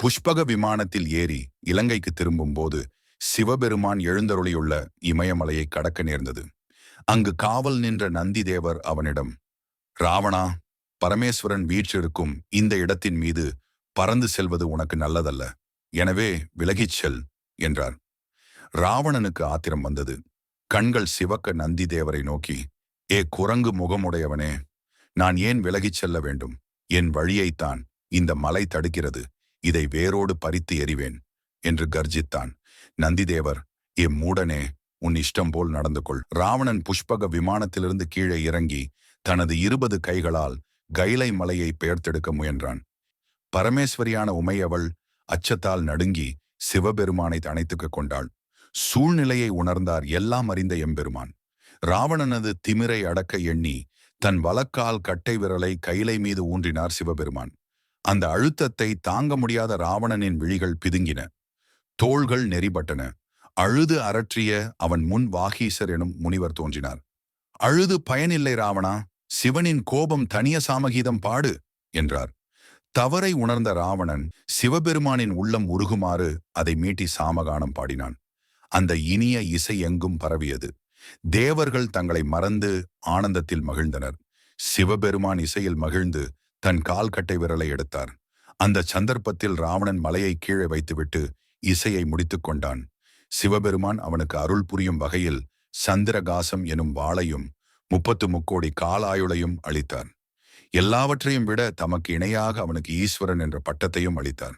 புஷ்பக விமானத்தில் ஏறி இலங்கைக்கு திரும்பும்போது சிவபெருமான் எழுந்தருளியுள்ள இமயமலையை கடக்க நேர்ந்தது. அங்கு காவல் நின்ற நந்தி தேவர் அவனிடம் ராவணா பரமேஸ்வரன் வீற்றிருக்கும் இந்த இடத்தின் மீது பறந்து செல்வது உனக்கு நல்லதல்ல. எனவே விலகிச் செல் என்றார். ராவணனுக்கு ஆத்திரம் வந்தது. கண்கள் சிவக்க நந்தி தேவரை நோக்கி ஏ குரங்கு முகமுடையவனே நான் ஏன் விலகிச் செல்ல வேண்டும்? என் வழியைத்தான் இந்த மலை தடுக்கிறது. இதை வேரோடு பறித்து எறிவேன் என்று கர்ஜித்தான். நந்திதேவர் ஏ மூடனே உன் இஷ்டம் போல் நடந்து கொள். ராவணன் புஷ்பக விமானத்திலிருந்து கீழே இறங்கி தனது இருபது கைகளால் கைலை மலையை பெயர்த்தெடுக்க முயன்றான். பரமேஸ்வரியான உமையவள் அச்சத்தால் நடுங்கி சிவபெருமானை அணைத்துக்க கொண்டாள். சூழ்நிலையை உணர்ந்தார் எல்லாம் அறிந்த எம்பெருமான். ராவணனது திமிரை அடக்க எண்ணி தன் வழக்கால் கட்டை விரலை கைலை மீது ஊன்றினார் சிவபெருமான். அந்த அழுத்தத்தை தாங்க முடியாத ராவணனின் விழிகள் பிதுங்கின. தோள்கள் நெறிபட்டன. அழுது அரற்றிய அவன் முன் வாகீசர் எனும் முனிவர் தோன்றினார். அழுது பயனில்லை ராவணா சிவனின் கோபம் தனிய சாமகீதம் பாடு என்றார். தவறை உணர்ந்த ராவணன் சிவபெருமானின் உள்ளம் உருகுமாறு அதை மீட்டி சாமகானம் பாடினான். அந்த இனிய இசை எங்கும் பரவியது. தேவர்கள் தங்களை மறந்து ஆனந்தத்தில் மகிழ்ந்தனர். சிவபெருமான் இசையில் மகிழ்ந்து தன் கால்கட்டை விரலை எடுத்தார் அந்த சந்தர்ப்பத்தில் ராவணன் மலையை கீழே வைத்துவிட்டு இசையை முடித்துக் கொண்டான். சிவபெருமான் அவனுக்கு அருள் புரியும் வகையில் சந்திரகாசம் எனும் வாளையும் முப்பத்து முக்கோடி காலாயுளையும் அளித்தார் எல்லாவற்றையும் விட தமக்கு இணையாக அவனுக்கு ஈஸ்வரன் என்ற பட்டத்தையும் அளித்தார்